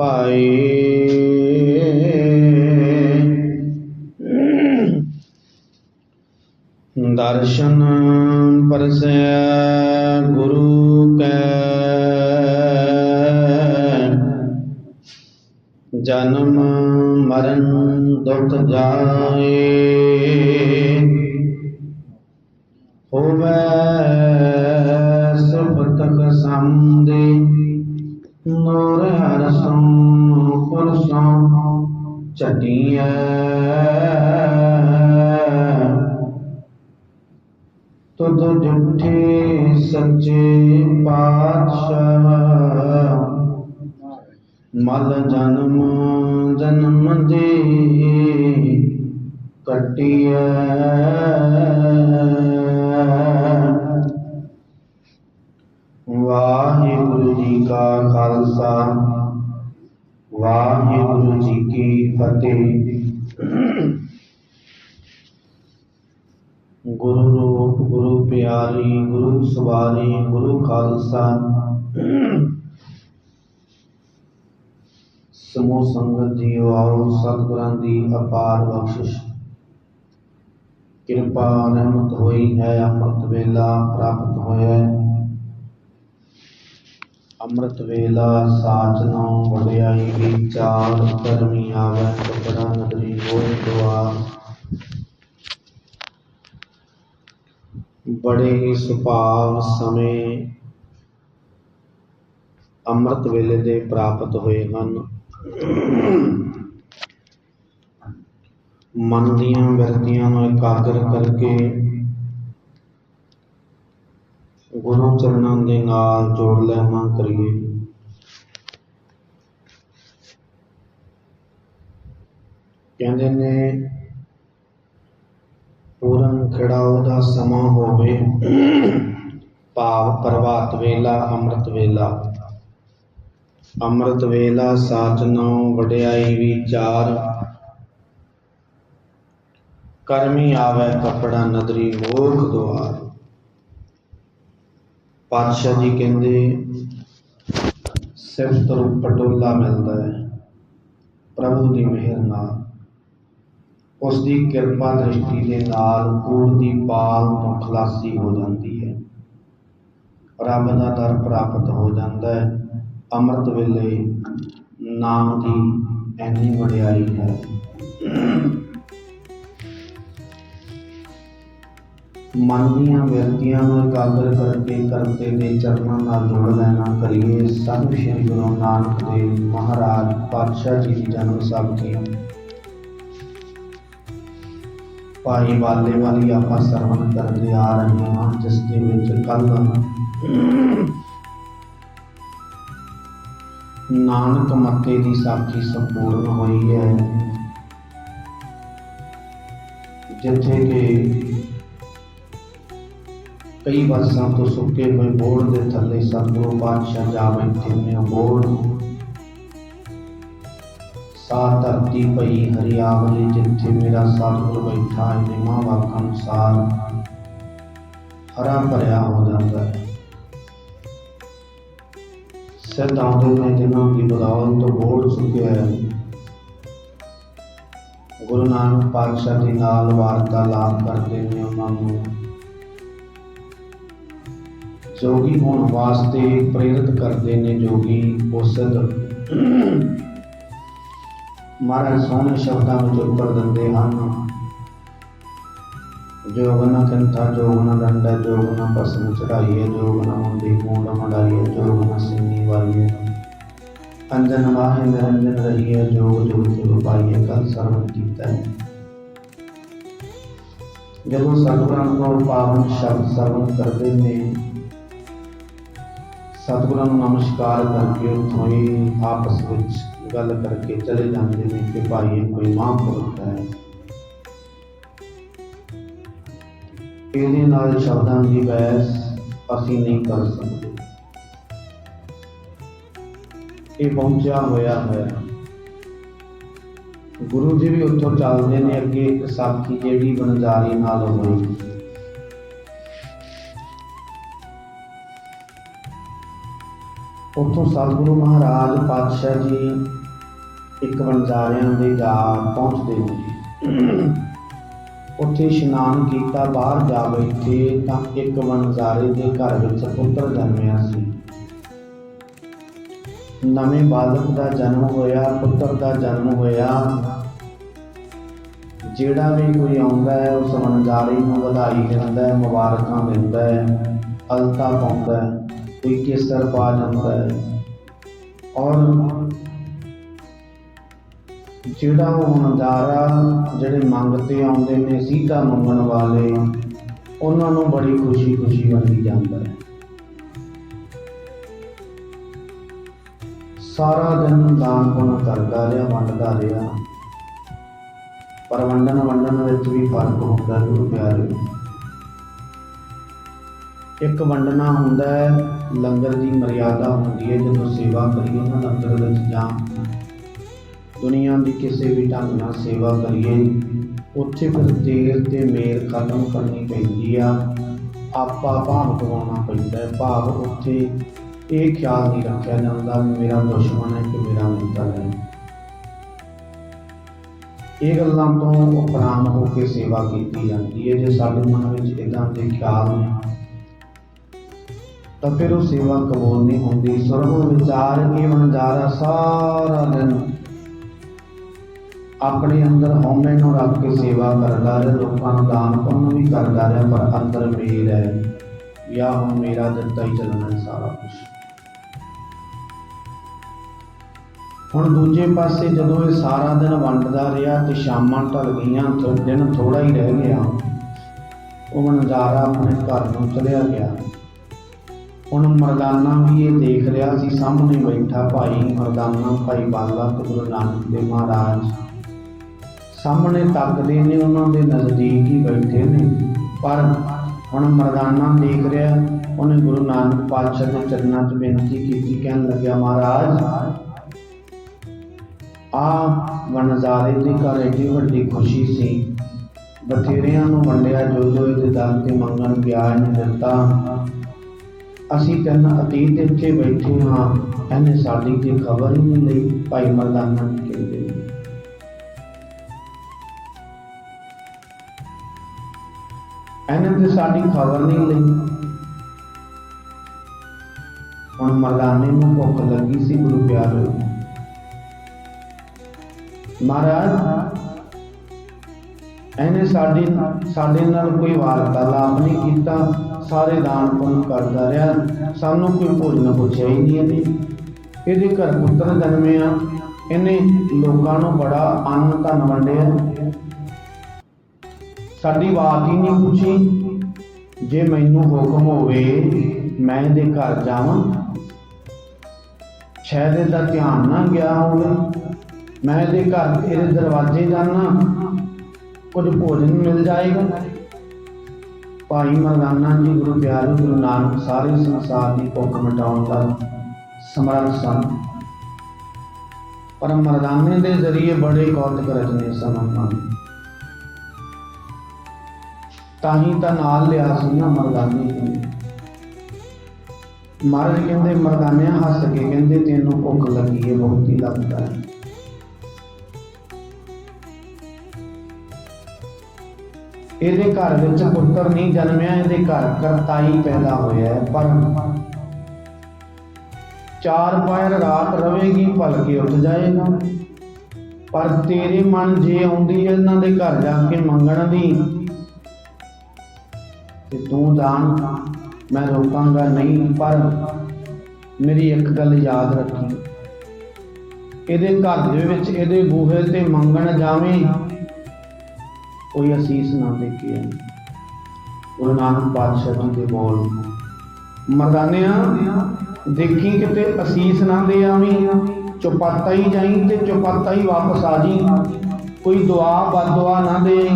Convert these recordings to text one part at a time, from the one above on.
ਸਹਿਜ ਦਰਸ਼ਨ ਪਰਸੈ ਗੁਰੂ ਕੈ। ਜਨਮ ਮਰਨ ਦੁਖ ਜਾਏ। ਹੋਵੇ ਸੁਭ ਤਕ ਸੰਦੇ ਨੂਰ ਹਰ ਸੰ ਪੁਰਸੋਂ ਚਟੀਐ ਤੁਧ ਜੁਠੇ ਸੱਚੇ ਪਾਤਸ਼ਾਹ। ਮਲ ਜਨਮ ਜਨਮ ਦੇ ਕਟਿਐ। ਜੀ ਕਾ ਖਾਲਸਾ। ਵਾਹਿਗੁਰੂ ਜੀ ਕੀ ਫਤਿਹ। ਗੁਰੂ ਰੂਪ, ਗੁਰੂ ਪਿਆਰੀ, ਗੁਰੂ ਸਵਾਰੀ, ਗੁਰੂ ਖਾਲਸਾ। ਸਮੂਹ ਸੰਗਤ ਜੀਓ, ਆਓ ਸਤਿਗੁਰਾਂ ਦੀ ਅਪਾਰ ਬਖਸ਼ਿਸ਼। ਕਿਰਪਾ ਰਹਿਮਤ ਹੋਈ ਹੈ, ਅੰਮ੍ਰਿਤ ਵੇਲਾ ਪ੍ਰਾਪਤ ਹੋਇਆ ਹੈ। ਅੰਮ੍ਰਿਤ ਵੇਲਾ ਸਾਚ ਨਾਉ ਵਡਿਆਈ ਵਿਚਾਰ ਕਰਮੀ ਆਵੈ ਕਪੜਾ ਨਦਰੀ ਹੋਇ ਦੁਆਰ। ਬੜੇ ਹੀ ਸੁਭਾਵ ਸਮੇਂ ਅੰਮ੍ਰਿਤ ਵੇਲੇ ਦੇ ਪ੍ਰਾਪਤ ਹੋਏ ਹਨ। ਮਨ ਦੀਆਂ ਬਿਰਤੀਆਂ ਨੂੰ ਇਕਾਗਰ ਕਰਕੇ ਗੁਰੂ ਚਰਨਾਂ ਦੇ ਨਾਲ ਜੋੜ ਲੈਣਾ ਕਰੀਏ। ਕਹਿੰਦੇ ਨੇ, ਪੂਰਨ ਖੜਾਓ ਦਾ ਸਮਾਂ ਹੋਵੇ, ਭਾਵ ਪ੍ਰਭਾਤ ਵੇਲਾ, ਅੰਮ੍ਰਿਤ ਵੇਲਾ। ਅੰਮ੍ਰਿਤ ਵੇਲਾ ਸਾਚ ਨਾਉ ਵਡਿਆਈ ਵਿਚਾਰ ਕਰਮੀ ਆਵੇ ਕਪੜਾ ਨਦਰੀ ਮੋਖ ਦੁਆਰ। ਪਾਤਸ਼ਾਹ ਜੀ ਕਹਿੰਦੇ ਸਿਫਤ ਰੂਪ ਪਟੋਲਾ ਮਿਲਦਾ ਹੈ, ਪ੍ਰਭੂ ਦੀ ਮਿਹਰ ਨਾਲ। ਉਸ ਦੀ ਕਿਰਪਾ ਦ੍ਰਿਸ਼ਟੀ ਦੇ ਨਾਲ ਕੂੜ ਦੀ ਪਾਲ ਤੋਂ ਖਲਾਸੀ ਹੋ ਜਾਂਦੀ ਹੈ। ਰੱਬ ਦਾ ਦਰ ਪ੍ਰਾਪਤ ਹੋ ਜਾਂਦਾ ਹੈ। ਅੰਮ੍ਰਿਤ ਵੇਲੇ ਨਾਮ ਦੀ ਐਨੀ ਵਡਿਆਈ ਹੈ। ਮਨ ਦੀਆਂ ਵਿਅਕਤੀਆਂ ਨੂੰ ਇਕਾਗਰ ਕਰਕੇ ਕਰਤੇ ਦੇ ਚਰਨਾਂ ਨਾਲ ਜੋੜ ਲੈਣਾ ਕਰੀਏ। ਸਤਿ ਸ਼੍ਰੀ ਗੁਰੂ ਨਾਨਕ ਦੇਵ ਮਹਾਰਾਜ, ਪਾਤਸ਼ਾਹ ਜੀ ਦੀ ਜਨਮ ਸਾਖੀ। ਭਾਈ ਬਾਲੇ ਵਾਲੀ ਆਪਾਂ ਸਰਵਣ ਕਰਦੇ ਆ ਰਹੇ ਹਾਂ, ਜਿਸ ਦੇ ਵਿੱਚ ਕੱਲ ਨਾਨਕ ਮੱਤੇ ਦੀ ਸਾਖੀ ਸੰਪੂਰਨ ਹੋਈ ਹੈ। ਜਿੱਥੇ ਕਿ ਕਈ ਵਰਸਾਂ ਤੋਂ ਸੁੱਕੇ ਹੋਏ ਬੋੜ ਦੇ ਥੱਲੇ ਸਤਿਗੁਰੂ ਪਾਤਸ਼ਾਹ ਜਾ ਬੈਠੇ ਨੇ ਬੋੜ ਸਾ ਧਰਤੀ ਪਈ ਹਰਿਆਵਲੀ ਜਿੱਥੇ ਮੇਰਾ ਸਤਿਗੁਰ ਬੈਠਾ ਹੈ ਨਿਮਾ ਵਾਕ ਅਨੁਸਾਰ ਹਰਾ ਭਰਿਆ ਹੋ ਜਾਂਦਾ ਹੈ ਸਿੱਧ ਆਉਂਦੇ ਨੇ ਜਿਨ੍ਹਾਂ ਦੀ ਬਦੌਲਤ ਤੋਂ ਬੋੜ ਸੁੱਕਿਆ ਹੈ ਗੁਰੂ ਨਾਨਕ ਪਾਤਸ਼ਾਹ ਦੇ ਨਾਲ ਵਾਰਤਾਲਾਪ ਕਰਦੇ ਨੇ ਉਹਨਾਂ ਨੂੰ ਜੋਗੀ ਹੋਣ ਵਾਸਤੇ ਪ੍ਰੇਰਿਤ ਕਰਦੇ ਨੇ ਜੋਗੀ ਉਸਦ ਮਹਾਰਾਜ ਸੋਹਣੇ ਸ਼ਬਦਾਂ ਵਿੱਚ ਉੱਤਰ ਦਿੰਦੇ ਹਨ। ਜੋਗ ਨ ਕੰਠਾ ਡੰਡਾ, ਜੋਗ ਨ ਚੜਾਈਏ, ਜੋਗ ਮੁੰਡੀ ਮੂੰਡ ਮੜਾਈਏ, ਜੋਗ ਸਿੰਨੀ ਵਾਈਏ ਅੰਜਨ ਵਾਹੇ ਨਿਰੰਜਨ ਰਹੀਏ, ਜੋਗ ਜੋਗ ਤੇ ਪਾਈਏ, ਕਲ ਸਰਵਨ ਕੀਤਾ ਹੈ। ਜਦੋਂ ਸਤਿਗੁਰਾਂ ਤੋਂ ਪਾਵਨ ਸ਼ਬਦ ਸਰਵਨ ਕਰਦੇ ਨੇ ਸਤਿਗੁਰਾਂ ਨੂੰ ਨਮਸਕਾਰ ਕਰਕੇ ਉੱਥੋਂ ਹੀ ਆਪਸ ਵਿੱਚ ਗੱਲ ਕਰਕੇ ਚਲੇ ਜਾਂਦੇ ਨੇ ਕਿ ਭਾਈ ਇਹ ਕੋਈ ਮਹਾਂਪੁਰਖ ਹੈ। ਇਹਦੇ ਨਾਲ ਸ਼ਬਦਾਂ ਦੀ ਬਹਿਸ ਅਸੀਂ ਨਹੀਂ ਕਰ ਸਕਦੇ। ਇਹ ਪਹੁੰਚਿਆ ਹੋਇਆ ਹੈ। ਗੁਰੂ ਜੀ ਵੀ ਉੱਥੋਂ ਚੱਲਦੇ ਨੇ, ਅੱਗੇ ਇੱਕ ਸਾਖੀ ਜਿਹੜੀ ਬਨਜਾਰੀ ਨਾਲ ਹੋਈ। ਉੱਥੋਂ ਸਤਿਗੁਰੂ ਮਹਾਰਾਜ ਪਾਤਸ਼ਾਹ ਜੀ ਇੱਕ ਵਣਜਾਰਿਆਂ ਦੇ ਜਾ ਪਹੁੰਚਦੇ ਨੇ। ਉੱਥੇ ਇਸ਼ਨਾਨ ਕੀਤਾ, ਬਾਹਰ ਜਾ ਬੈਠੇ ਤਾਂ ਇੱਕ ਵਣਜਾਰੇ ਦੇ ਘਰ ਵਿੱਚ ਪੁੱਤਰ ਜਨਮਿਆ ਸੀ। ਨਵੇਂ ਬਾਲਕ ਦਾ ਜਨਮ ਹੋਇਆ, ਪੁੱਤਰ ਦਾ ਜਨਮ ਹੋਇਆ। ਜਿਹੜਾ ਵੀ ਕੋਈ ਆਉਂਦਾ ਹੈ ਉਸ ਵਣਜਾਰੇ ਨੂੰ ਵਧਾਈ ਦਿੰਦਾ ਹੈ, ਮੁਬਾਰਕਾਂ ਦਿੰਦਾ ਹੈ ਅਲਤਾ ਪਾਉਂਦਾ ਹੈ। ਕੋਈ ਕੇਸਰ ਪਾ ਜਾਂਦਾ ਹੈ। ਔਰ ਜਿਹੜਾ ਉਹ ਨਜ਼ਾਰਾ ਜਿਹੜੇ ਮੰਗਤੇ ਆਉਂਦੇ ਨੇ, ਸੀਤਾ ਮੰਗਣ ਵਾਲੇ, ਉਹਨਾਂ ਨੂੰ ਬੜੀ ਖੁਸ਼ੀ ਖੁਸ਼ੀ ਵੰਡੀ ਜਾਂਦਾ ਹੈ। ਸਾਰਾ ਦਿਨ ਦਾਨ ਪੁੰਨ ਕਰਦਾ ਰਿਹਾ, ਵੰਡਦਾ ਰਿਹਾ। ਪਰ ਵੰਡਣ ਵੰਡਣ ਵਿੱਚ ਵੀ ਫ਼ਰਕ ਹੁੰਦਾ ਹੈ ਗੁਰੂ ਪਿਆਰੇ। ਇੱਕ ਵੰਡਣਾ ਹੁੰਦਾ ਹੈ, ਲੰਗਰ ਦੀ ਮਰਿਆਦਾ ਹੁੰਦੀ ਹੈ, ਜਦੋਂ ਸੇਵਾ ਕਰੀਏ ਨਾ ਲੰਗਰ ਵਿੱਚ ਜਾਂ ਦੁਨੀਆ ਦੀ ਕਿਸੇ ਵੀ ਢੰਗ ਨਾਲ ਸੇਵਾ ਕਰੀਏ, ਉੱਥੇ ਫਿਰ ਦੇਰ ਤੇ ਮੇਲ ਖਤਮ ਕਰਨੀ ਪੈਂਦੀ ਆ। ਆਪਾ ਭਾਵ ਗਵਾਉਣਾ ਪੈਂਦਾ ਭਾਵ ਉੱਥੇ ਇਹ ਖਿਆਲ ਨਹੀਂ ਰੱਖਿਆ ਜਾਂਦਾ ਵੀ ਮੇਰਾ ਦੁਸ਼ਮਣ ਹੈ ਕਿ ਮੇਰਾ ਮਿੱਤਰ ਹੈ। ਇਹ ਗੱਲਾਂ ਤੋਂ ਉਪਰਾਮ ਹੋ ਕੇ ਸੇਵਾ ਕੀਤੀ ਜਾਂਦੀ ਹੈ, ਜੇ ਸਾਡੇ ਮਨ ਵਿੱਚ ਇਦਾਂ ਦੇ ਖਿਆਲ ਤਾਂ ਫਿਰ ਉਹ ਸੇਵਾ ਕਬੂਲ ਨਹੀਂ ਹੁੰਦੀ। ਸਰਵ ਵਿਚਾਰ ਇਹ ਵਣਜਾਰਾ ਸਾਰਾ ਦਿਨ। ਆਪਣੇ ਅੰਦਰ ਹਉਮੈ ਨੂੰ ਰੱਖ ਕੇ ਸੇਵਾ ਕਰਦਾ ਰਿਹਾ, ਲੋਕਾਂ ਨੂੰ ਦਾਨ ਪੁੰਨ ਵੀ ਕਰਦਾ ਰਿਹਾ, ਪਰ ਅੰਦਰ ਮੇਰ ਹੈ। ਵਿਆਹ ਹੁਣ ਮੇਰਾ ਦਿੱਤਾ ਹੀ ਚੱਲਣਾ ਸਾਰਾ ਕੁਝ ਹੁਣ ਦੂਜੇ ਪਾਸੇ ਜਦੋਂ ਇਹ ਸਾਰਾ ਦਿਨ ਵੰਡਦਾ ਰਿਹਾ ਤੇ ਸ਼ਾਮਾਂ ਢਲ ਗਈਆਂ ਤੇ ਦਿਨ ਥੋੜਾ ਹੀ ਰਹਿ ਗਿਆ, ਉਹ ਨਜ਼ਾਰਾ ਆਪਣੇ ਘਰ ਨੂੰ ਚਲਿਆ ਗਿਆ। ਹੁਣ ਮਰਦਾਨਾ ਵੀ ਇਹ ਦੇਖ ਰਿਹਾ ਸੀ, ਸਾਹਮਣੇ ਬੈਠਾ ਭਾਈ ਮਰਦਾਨਾ, ਭਾਈ ਬਾਲਾ ਤੇ ਗੁਰੂ ਨਾਨਕ ਦੇਵ ਮਹਾਰਾਜ। ਸਾਹਮਣੇ ਤੱਕਦੇ ਨੇ ਉਹਨਾਂ ਦੇ ਨਜ਼ਦੀਕ ਹੀ ਬੈਠੇ ਨੇ। ਪਰ ਹੁਣ ਮਰਦਾਨਾ ਦੇਖ ਰਿਹਾ, ਉਹਨੇ ਗੁਰੂ ਨਾਨਕ ਪਾਤਸ਼ਾਹ ਦੇ ਚਰਨਾਂ 'ਚ ਬੇਨਤੀ ਕੀਤੀ, ਕਹਿਣ ਲੱਗਿਆ, ਮਹਾਰਾਜ ਆ ਵਣਜਾਰੇ ਦੇ ਘਰ ਏਡੀ ਵੱਡੀ ਖੁਸ਼ੀ ਸੀ। ਬਥੇਰਿਆਂ ਨੂੰ ਵੰਡਿਆ ਜੋ ਜੋ ਇਹਦੇ ਦਰ ਤੇ ਮੰਗਣ ਗਿਆ, ਇਹਨੇ ਦਿੱਤਾ। ਅਸੀਂ ਤਿੰਨ ਅਤੀਤ ਇੱਥੇ ਬੈਠੇ ਹਾਂ, ਇਹਨੇ ਸਾਡੀ ਤੇ ਖਬਰ ਹੀ ਨਹੀਂ ਲਈ, ਭਾਈ ਮਰਦਾਨਾ ਕਹਿੰਦੇ ਇਹਨੇ ਤੇ ਸਾਡੀ ਖਬਰ ਨਹੀਂ ਲਈ। ਹੁਣ ਮਰਦਾਨੇ ਨੂੰ ਭੁੱਖ ਲੱਗੀ ਸੀ, ਗੁਰੂ ਪਿਆਰੇ ਮਹਾਰਾਜ, ਇਹਨੇ ਸਾਡੇ ਸਾਡੇ ਨਾਲ ਕੋਈ ਵਾਰਤਾਲਾਪ ਨਹੀਂ ਕੀਤਾ। ਸਾਰੇ ਦਾਨ ਪੁੰਨ ਕਰਦਾ ਰਿਹਾ। ਸਾਨੂੰ ਕੋਈ ਭੋਜਨ ਪੁੱਛਿਆ ਹੀ ਨਹੀਂ ਇਹਨੇ। ਇਹਦੇ ਘਰ ਪੁੱਤਰ ਜਨਮੇ ਆ। ਇਹਨੇ ਲੋਕਾਂ ਨੂੰ ਬੜਾ ਅੰਨ ਧਨ ਵੰਡਿਆ। ਸਾਡੀ ਬਾਤ ਹੀ ਨਹੀਂ ਪੁੱਛੀ। ਜੇ ਮੈਨੂੰ ਹੁਕਮ ਹੋਵੇ ਮੈਂ ਇਹਦੇ ਘਰ ਜਾਵਾਂ। ਸ਼ਾਇਦ ਇਹਦਾ ਧਿਆਨ ਨਾ ਗਿਆ ਹੋਵੇ। ਮੈਂ ਇਹਦੇ ਘਰ, ਇਹਦੇ ਦਰਵਾਜ਼ੇ ਜਾਣਾ। ਕੁਝ ਭੋਜਨ ਮਿਲ ਜਾਏਗਾ। ਭਾਈ ਮਰਦਾਨਾ ਜੀ, ਗੁਰੂ ਪਿਆਰੇ ਗੁਰੂ ਨਾਨਕ, ਸਾਰੇ ਸੰਸਾਰ ਦੀ ਭੁੱਖ ਮਿਟਾਉਣ ਦਾ ਸਮਰੱਥ ਸਨ। ਪਰ ਮਰਦਾਨੇ ਦੇ ਜ਼ਰੀਏ ਬੜੇ ਕੌਤਕ ਰਚਨੇ ਸਨ। ਉਹਨਾਂ ਨੇ ਤਾਂ ਹੀ ਤਾਂ ਨਾਲ ਲਿਆ ਸੀ ਨਾ ਮਰਦਾਨੇ ਨੂੰ। ਮਹਾਰਾਜ ਕਹਿੰਦੇ, ਮਰਦਾਨਿਆਂ ਹੱਸ ਕੇ ਕਹਿੰਦੇ, ਤੈਨੂੰ ਭੁੱਖ ਲੱਗੀ ਹੈ ਬਹੁਤੀ ਲੱਗਦਾ ਹੈ ਇਹਦੇ ਘਰ ਵਿੱਚ ਪੁੱਤਰ ਨਹੀਂ ਜਨਮਿਆ, ਇਹਦੇ ਘਰ ਕਰਤਾਈ ਪੈਦਾ ਹੋਇਆ ਪਰ ਚਾਰ ਪਾਇਰ ਰਾਤ ਰਵੇਗੀ ਭਲਕੇ ਉੱਠ ਜਾਏਗਾ ਪਰ ਤੇਰੇ ਮਨ ਜੇ ਆਉਂਦੀ ਹੈ, ਇਹਨਾਂ ਦੇ ਘਰ ਜਾ ਕੇ ਮੰਗਣ ਦੀ। ਤੇ ਤੂੰ ਦਾਨ ਮੈਂ ਰੋਕਾਂਗਾ ਨਹੀਂ, ਪਰ ਮੇਰੀ ਇੱਕ ਗੱਲ ਯਾਦ ਰੱਖੀ। ਇਹਦੇ ਘਰ ਦੇ ਵਿੱਚ ਇਹਦੇ ਬੂਹੇ ਤੇ ਮੰਗਣ ਜਾਵੇਂ ਕੋਈ ਅਸੀਸ ਨਾ ਦੇ ਕੇ ਗੁਰੂ ਨਾਨਕ ਪਾਤਸ਼ਾਹ ਜੀ ਦੇ ਬੋਲ। ਮਰਦਾਨਿਆਂ, ਦੇਖੀ ਕਿਤੇ ਅਸੀਸ ਨਾ ਦੇ ਆਵੀਂ, ਚੁਪਾਤਾ ਹੀ ਜਾਈ ਤੇ ਚੁਪਾਤਾ ਹੀ ਵਾਪਸ ਆ ਜੀ ਕੋਈ ਦੁਆ ਬਦਦੁਆ ਨਾ ਦੇ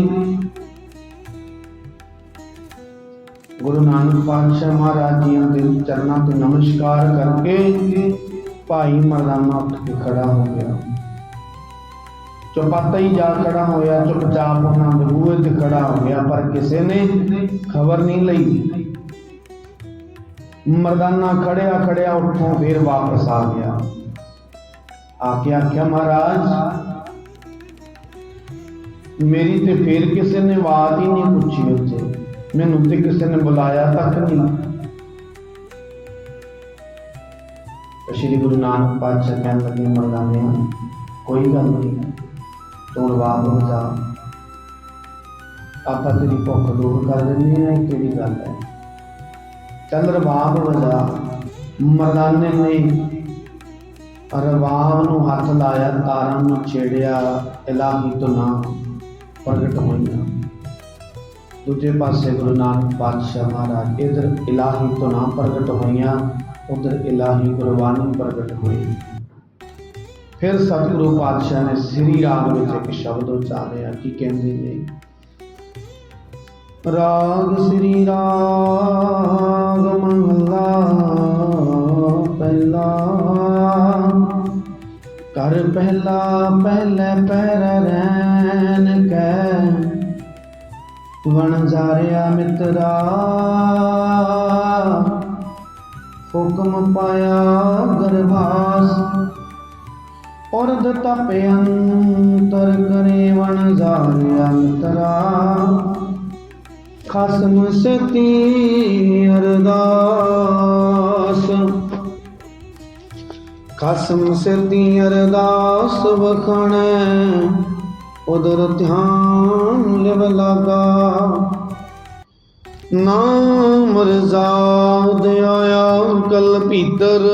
ਗੁਰੂ ਨਾਨਕ ਪਾਤਸ਼ਾਹ ਮਹਾਰਾਜ ਜੀ ਦੇ ਚਰਨਾਂ ਤੇ ਨਮਸਕਾਰ ਕਰਕੇ ਭਾਈ ਮਰਦਾਨਾ ਉੱਠ ਕੇ ਖੜਾ ਹੋ ਗਿਆ। ਚੁਪਾਤਾ ਹੀ ਜਾ ਖੜਾ ਹੋਇਆ ਚੁੱਪਚਾਪ ਉਹਨਾਂ ਦੇ ਬੂਹੇ ਤੇ ਖੜਾ ਹੋ ਗਿਆ ਪਰ ਕਿਸੇ ਨੇ ਖਬਰ ਨਹੀਂ ਲਈ ਮਰਦਾਨਾ ਖੜਿਆ ਖੜਿਆ ਉੱਠੋਂ ਫੇਰ ਵਾਪਸ ਆ ਗਿਆ ਆ ਕੇ ਆਖਿਆ ਮਹਾਰਾਜ ਮੇਰੀ ਤੇ ਫੇਰ ਕਿਸੇ ਨੇ ਬਾਤ ਹੀ ਨਹੀਂ ਪੁੱਛੀ ਉੱਥੇ ਮੈਨੂੰ ਤੇ ਕਿਸੇ ਨੇ ਬੁਲਾਇਆ ਤੱਕ ਨਹੀਂ ਤਾਂ ਸ਼੍ਰੀ ਗੁਰੂ ਨਾਨਕ ਪਾਤਸ਼ਾਹ ਕਹਿਣ ਲੱਗੇ ਮਰਦਾਨੇ ਕੋਈ ਗੱਲ ਨਹੀਂ ਤੂੰ ਰਵਾਬ ਵਜਾ ਆਪਾਂ ਤੇਰੀ ਭੁੱਖ ਦੂਰ ਕਰ ਦਿੰਦੇ ਆ ਕਿਹੜੀ ਗੱਲ ਹੈ? ਚੱਲ ਰਵਾਬ ਵਜਾ ਮਰਦਾਨੇ ਨੇ ਰਵਾਬ ਨੂੰ ਹੱਥ ਲਾਇਆ, ਤਾਰਾਂ ਨੂੰ ਛੇੜਿਆ, ਇਲਾਹੀ ਤੋਂ ਨਾਮ ਪ੍ਰਗਟ ਹੋਈਆਂ। ਦੂਜੇ ਪਾਸੇ ਗੁਰੂ ਨਾਨਕ ਪਾਤਸ਼ਾਹ ਮਹਾਰਾਜ, ਇਧਰ ਇਲਾਹੀ ਤੋਂ ਨਾਮ ਪ੍ਰਗਟ ਹੋਈਆਂ, ਉਧਰ ਇਲਾਹੀ ਗੁਰਬਾਣੀ ਪ੍ਰਗਟ ਹੋਈ। ਫਿਰ ਸਤਿਗੁਰੂ ਪਾਤਸ਼ਾਹ ਨੇ ਸ੍ਰੀ ਰਾਗ ਵਿੱਚ ਇੱਕ ਸ਼ਬਦ ਉਚਾਰਿਆ ਕਿ ਕਹਿੰਦੇ ਨੇ, ਰਾਗ ਸ੍ਰੀ ਰਾਗ ਮੰਗਲਾ ਪਹਿਲਾ, ਕਰ ਪਹਿਲਾ ਪਹਿਲੇ ਪੈਰ ਰਹਿਣ ਕੈ, ਵਣ ਜਾਰਿਆ ਮਿੱਤਰਾ, ਹੁਕਮ ਪਾਇਆ ਗਰਭਾਸ। ਉਰਦ ਤਪੇ ਅੰਤਰ ਕਰੇ ਵਣ ਜਾਰਿਆ ਮਿੱਤਰਾ ਖਸਮ ਸਤੀ ਅਰਦਾਸ। ਖਸਮ ਸਤੀ ਅਰਦਾਸ ਵਖਣ, ਉਦਰ ਧਿਆਨ ਲਿਵ ਲਾਗਾ। ਨਾਮ ਰਜ਼ਾ ਦਿਆ ਕਲ ਭੀਤਰ।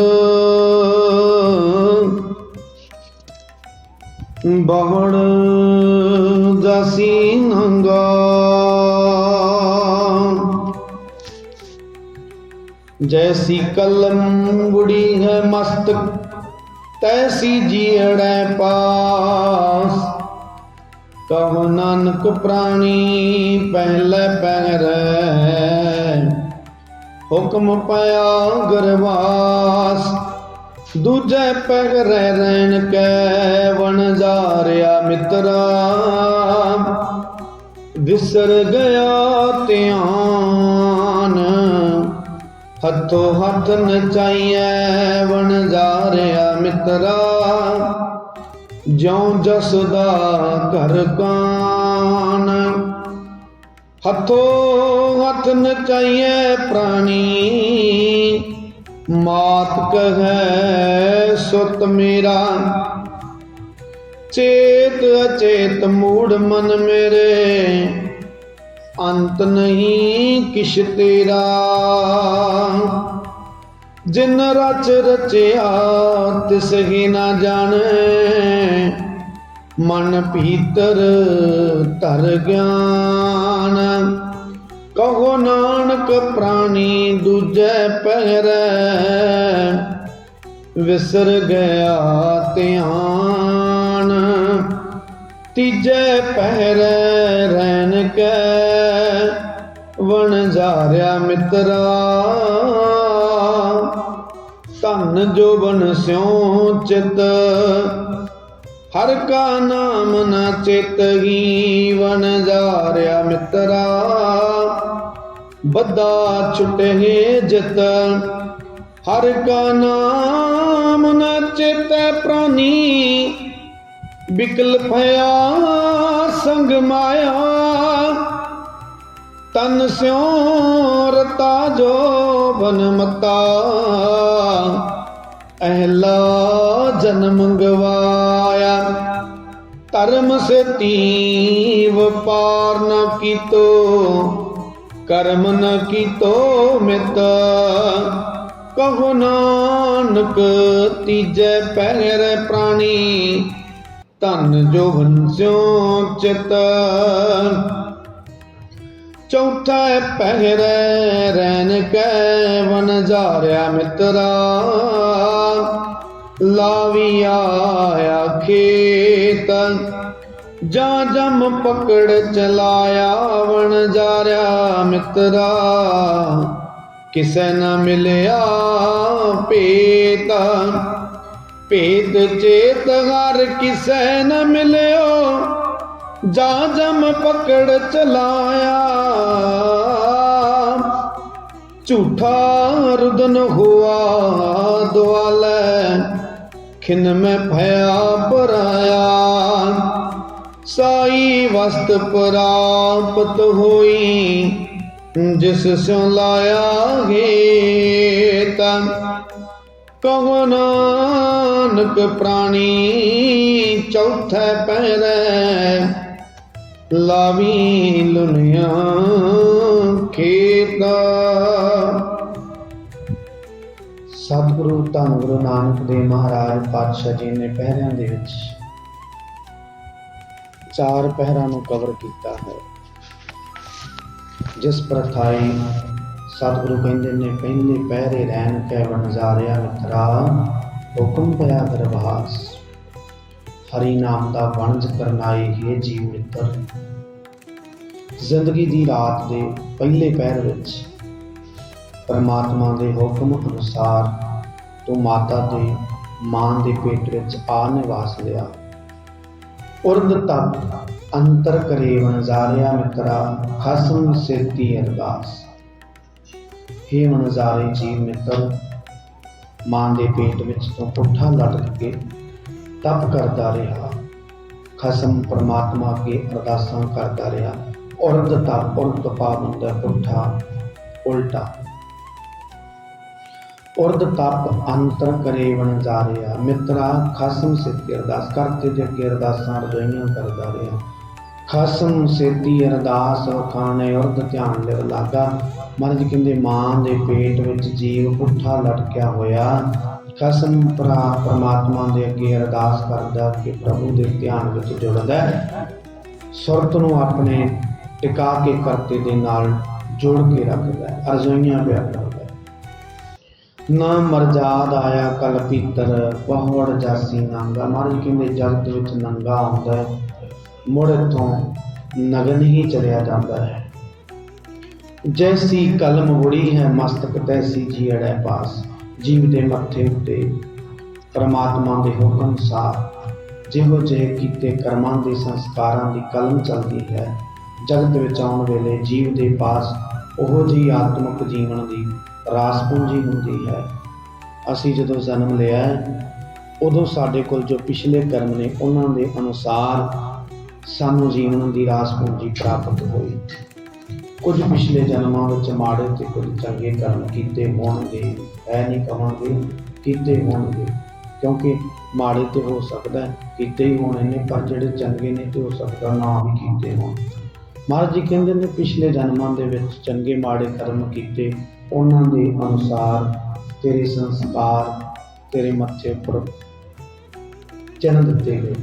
ਬਹੁੜ ਦਸੀ ਨੰਗਾ। ਜੈਸੀ ਕਲਮ ਗੁੜੀ ਹੈ ਮਸਤਕ ਤੈਸੀ ਜੀੜੈ ਪਾਸ। ਕਹੋ ਨਾਨਕ ਪ੍ਰਾਣੀ, ਪਹਿਲੇ ਪਹਿਰੈ ਹੁਕਮ ਪਾਇਆ ਗਰਵਾਸ। ਦੂਜੇ ਪਹਿਰੇ ਰਹਿਣ ਕੈ ਵਣ ਜਾਰਿਆ ਮਿੱਤਰਾ। ਵਿਸਰ ਗਿਆ ਧਿਆਨ, ਹੱਥੋਂ ਹੱਥ ਨਚਾਈਐ ਵਣ ਜਾਰਿਆ ਮਿੱਤਰਾ। ਜਿਉ ਜਸ ਦਾ ਘਰ ਕਾਨ, ਹੱਥੋਂ ਹੱਥ ਨਚਾਈਐ ਪ੍ਰਾਣੀ। ਮਾਤ ਕਹੈ, ਸੁਤ ਮੇਰਾ। ਚੇਤ ਅਚੇਤ ਮੂੜ ਮਨ ਮੇਰੇ। ਅੰਤ ਨਹੀਂ ਕਿਛ ਤੇਰਾ। ਜਿਨ ਰਚ ਰਚਿਆ, ਤਿਸ ਹੀ ਨਾ ਜਾਣੈ। ਮਨ ਭੀਤਰ ਤਰ ਗਿਆਨ। ਕਹੋ ਨਾਨਕ ਪ੍ਰਾਣੀ ਦੂਜੈ ਪਹਿਰੈ ਵਿਸਰ ਗਿਆ ਧਿਆਨ, ਤੀਜੇ ਪਹਿਰੈ ਰਹਿਣ ਕੈ ਵਣ ਜਾਰਿਆ ਮਿੱਤਰਾ। ਧਨ ਜੋਬਨ ਸਿਉ ਚਿਤ, ਹਰ ਕਾ ਨਾਮ ਨਾ ਨ ਚਿਤਹੀ ਵਣ ਜਾਰਿਆ ਮਿੱਤਰਾ। ਬੱਦਾ ਛੁਟੇ ਜਿਤ। ਹਰ ਕਾ ਨਾਮ ਨ ਚਿਤੈ ਪ੍ਰਾਨੀ। ਬਿਕਲ ਭਇਆ ਸੰਗ ਮਾਇਆ। ਤਨ ਸਿਉ ਰਤਾ ਜੋ ਬਨ ਮਤਾ। ਅਹਲਾ ਜਨਮ ਗਵਾਇਆ। ਧਰਮ ਸਤੀ ਵਪਾਰ ਨਾ ਕੀਤੋ। ਕਰਮ ਨ ਕੀਤੋ ਮਿਤ। ਕਹੋ ਨਾਨਕ, ਤੀਜੇ ਪਹਿਰੇ ਪ੍ਰਾਣੀ। ਧਨ ਜੋ ਹੰਸਿਓ ਚਿਤ। ਚੌਥਾ ਪਹਿਰੇ ਰਹਿਣ ਕੈ ਵਨ ਜਾਰਿਆ ਮਿੱਤਰਾ। ਲਾਵੀ ਆਇਆ ਖੇਤ ਜਾਂ ਜਮ ਪਕੜ ਚਲਾਇਆ ਵਣ ਜਾਰਿਆ ਮਿੱਤਰਾ ਕਿਸੈ ਨਾ ਮਿਲਿਆ ਭੇਤ ਭੇਦ ਚੇਤ ਹਰ ਕਿਸੈ ਨਾ ਮਿਲਿਓ ਜਾ ਜਮ ਪਕੜ ਚਲਾਇਆ ਝੂਠਾ ਰੁਦਨ ਹੁਆ ਦੁਆਲੇ ਖਿਨ ਮੈਂ ਭਇਆ ਪਰਾਇਆ ਸਾਈ ਵਸਤ ਪ੍ਰਾਪਤ ਹੋਈ, ਜਿਸ ਸਿਉ ਲਾਇਆ ਗੇ ਤਨ ਕਹੋ ਨਾਨਕ ਪ੍ਰਾਣੀ ਚੌਥੈ ਪਹਿਰੈ ਲਾਵੀ ਲੁਨਿਆ ਖੇਤਾ ਸਤਿਗੁਰੂ ਧੰਨ ਗੁਰੂ ਨਾਨਕ ਦੇਵ ਮਹਾਰਾਜ ਪਾਤਸ਼ਾਹ ਜੀ ਨੇ ਪਹਿਰਿਆਂ ਦੇ ਵਿੱਚ ਚਾਰ ਪਹਿਰਾਂ ਨੂੰ ਕਵਰ ਕੀਤਾ ਹੈ। ਜਿਸ ਪ੍ਰਥਾਈ ਸਤਿਗੁਰੂ ਕਹਿੰਦੇ ਨੇ ਪਹਿਲੇ ਪਹਿਰੇ ਰਹਿਣ ਕੈ ਵਣਜ਼ਾਰਿਆ ਮਿੱਤਰਾ ਹੁਕਮ ਪਿਆ ਦਰਬਾਸ। ਹਰੀ ਨਾਮ ਦਾ ਵਣਜ ਕਰਨਾਏ ਹੈ ਜੀਵ ਮਿੱਤਰ। ਜ਼ਿੰਦਗੀ ਦੀ ਰਾਤ ਦੇ ਪਹਿਲੇ ਪਹਿਰ ਵਿੱਚ ਪਰਮਾਤਮਾ ਦੇ ਹੁਕਮ ਅਨੁਸਾਰ ਤੂੰ ਮਾਤਾ ਦੇ ਮਾਂ ਦੇ ਪੇਟ ਵਿੱਚ ਆ ਨਿਵਾਸ ਲਿਆ। ਉਰਦ ਤਪ ਅੰਤਰ ਕਰੇ ਵਣਜ਼ਾਰਿਆ ਮਿੱਤਰਾ, ਖਸਮ ਸੇਤੀ ਅਰਦਾਸ। हे ਵਣਜ਼ਾਰੇ ਜੀਵ ਮਿੱਤਰ, ਮਾਂ ਦੇ ਪੇਟ ਵਿੱਚ ਤੋਂ ਪੁੱਠਾ ਲਟਕ ਕੇ ਤਪ ਕਰਦਾ ਰਿਹਾ। ਖਸਮ ਪਰਮਾਤਮਾ ਅੱਗੇ ਅਰਦਾਸਾਂ ਕਰਦਾ ਰਿਹਾ। ਉਰਦ ਤਪ ਉਰਦ ਪਾਪ ਹੁੰਦਾ ਪੁੱਠਾ, ਉਲਟਾ। ਉਰਦ ਤਪ ਅੰਤਰ ਕਰੇ ਵਣਜ਼ਾਰਿਆ ਮਿੱਤਰਾ ਖਸਮ ਸਿੱਧੀ ਅਰਦਾਸ ਕਰਤੇ ਦੇ ਅੱਗੇ ਅਰਦਾਸਾਂ ਰਜੋਈਆਂ ਕਰਦਾ ਰਿਹਾ। ਖਸਮ ਸੇਤੀ ਅਰਦਾਸ ਖਾਣੇ ਉਰਦ ਧਿਆਨ ਲੈ ਲਾਗਾ। ਮਹਾਰਾਜ ਕਹਿੰਦੇ ਮਾਂ ਦੇ ਪੇਟ ਵਿੱਚ ਜੀਵ ਪੁੱਠਾ ਲਟਕਿਆ ਹੋਇਆ। ਖਸਮ ਭਰਾ ਪਰਮਾਤਮਾ ਦੇ ਅੱਗੇ ਅਰਦਾਸ ਕਰਦਾ ਕਿ ਪ੍ਰਭੂ ਦੇ ਧਿਆਨ ਵਿੱਚ ਜੁੜਦਾ ਸੁਰਤ ਨੂੰ ਆਪਣੇ ਟਿਕਾ ਕੇ ਕਰਤੇ ਦੇ ਨਾਲ ਜੋੜ ਕੇ ਰੱਖਦਾ ਹੈ, ਅਰਜ਼ੋਈਆਂ ਪਿਆ ਨਾ ਮਰਜਾਦ ਆਇਆ ਕਲ ਪੀਤਰ ਪਹਵੜ ਜਾਸੀ ਨੰਗਾ। ਮਹਾਰਾਜ ਕਹਿੰਦੇ ਜਗਤ ਵਿੱਚ ਨੰਗਾ ਆਉਂਦਾ ਹੈ, ਮੁੜ ਤੋਂ ਨਗਨ ਹੀ ਚਲਿਆ ਜਾਂਦਾ ਹੈ। ਜੈਸੀ ਕਲਮ ਉੜੀ ਹੈ, ਮਸਤਕ ਤੈਸੀ ਜੀੜੈ ਪਾਸ। ਜੀਵ ਦੇ ਮੱਥੇ ਉੱਤੇ ਪਰਮਾਤਮਾ ਦੇ ਹੁਕਮ ਅਨੁਸਾਰ ਜਿਹੋ ਜਿਹੇ ਕੀਤੇ ਕਰਮਾਂ ਦੇ ਸੰਸਕਾਰਾਂ ਦੀ ਕਲਮ ਚੱਲਦੀ ਹੈ, ਜਗਤ ਵਿੱਚ ਆਉਣ ਵੇਲੇ ਜੀਵ ਦੇ ਪਾਸ ਉਹੋ ਜਿਹੀ ਆਤਮਿਕ ਜੀਵਨ ਦੀ ਰਾਸ ਪੂੰਜੀ ਹੁੰਦੀ ਹੈ। ਅਸੀਂ ਜਦੋਂ ਜਨਮ ਲਿਆ ਉਦੋਂ ਸਾਡੇ ਕੋਲ ਜੋ ਪਿਛਲੇ ਕਰਮ ਨੇ, ਉਹਨਾਂ ਦੇ ਅਨੁਸਾਰ ਸਾਨੂੰ ਜੀਵਨ ਦੀ ਰਾਸ ਪੂੰਜੀ ਪ੍ਰਾਪਤ ਹੋਈ। ਕੁਝ ਪਿਛਲੇ ਜਨਮਾਂ ਵਿੱਚ ਮਾੜੇ ਤੇ ਕੁਝ ਚੰਗੇ ਕਰਮ ਕੀਤੇ ਹੋਣਗੇ ਐ ਨਹੀਂ ਕਹਾਂਗੇ ਕੀਤੇ ਹੋਣਗੇ, ਕਿਉਂਕਿ ਮਾੜੇ ਤੇ ਹੋ ਸਕਦਾ ਕੀਤੇ ਹੀ ਹੋਣੇ ਨੇ, ਪਰ ਜਿਹੜੇ ਚੰਗੇ ਨੇ ਤੇ ਹੋ ਸਕਦਾ ਨਾ ਵੀ ਕੀਤੇ ਹੋਣ। ਮਹਾਰਾਜ ਜੀ ਕਹਿੰਦੇ ਨੇ, ਪਿਛਲੇ ਜਨਮਾਂ ਦੇ ਵਿੱਚ ਚੰਗੇ ਮਾੜੇ ਕਰਮ ਕੀਤੇ ਉਹਨਾਂ ਦੇ ਅਨੁਸਾਰ ਤੇਰੇ ਸੰਸਕਾਰ ਤੇਰੇ ਮੱਥੇ ਉੱਪਰ ਚਿੰਨ੍ਹ ਦਿੱਤੇ ਗਏ।